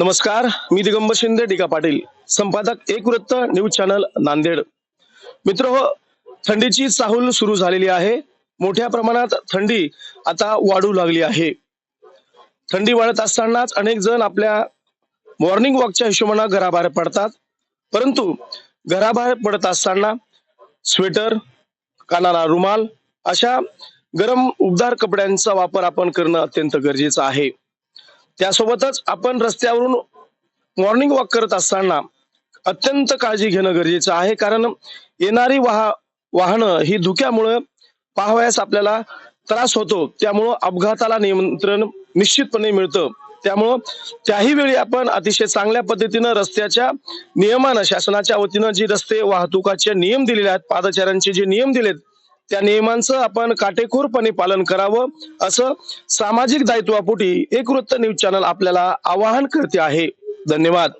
नमस्कार मी दिगंबर शिंदे टिका पाटील. संपादक एक वृत्त न्यूज चॅनल नांदेड. मित्र हो थंडीची चाहूल सुरू झालेली आहे. मोठ्या प्रमाणात थंडी आता वाढू लागली आहे. थंडी वाढत असतानाच अनेक जण आपल्या मॉर्निंग वॉकच्या हिशोबानं घराबाहेर पडतात. परंतु घराबाहेर पडत असताना स्वेटर कानाला रुमाल अशा गरम उबदार कपड्यांचा वापर आपण करणं अत्यंत गरजेचं आहे. त्यासोबतच आपण रस्त्यावरून मॉर्निंग वॉक करत असताना अत्यंत काळजी घेणं गरजेचं आहे. कारण येणारी वाह वाहनं ही धुक्यामुळे पाहावयास आपल्याला त्रास होतो. त्यामुळं अपघाताला नियंत्रण निश्चितपणे मिळतं. त्यामुळं त्याही वेळी आपण अतिशय चांगल्या पद्धतीनं रस्त्याच्या नियमानं शासनाच्या वतीनं जी रस्ते वाहतुकाचे नियम दिलेले आहेत पादचाऱ्यांचे जे नियम दिलेत त्या नियमांचं आपण काटेकोरपणे पालन करावं. असं सामाजिक दायित्वापोटी एक वृत्त न्यूज चॅनल आपल्याला आवाहन करते आहे. धन्यवाद.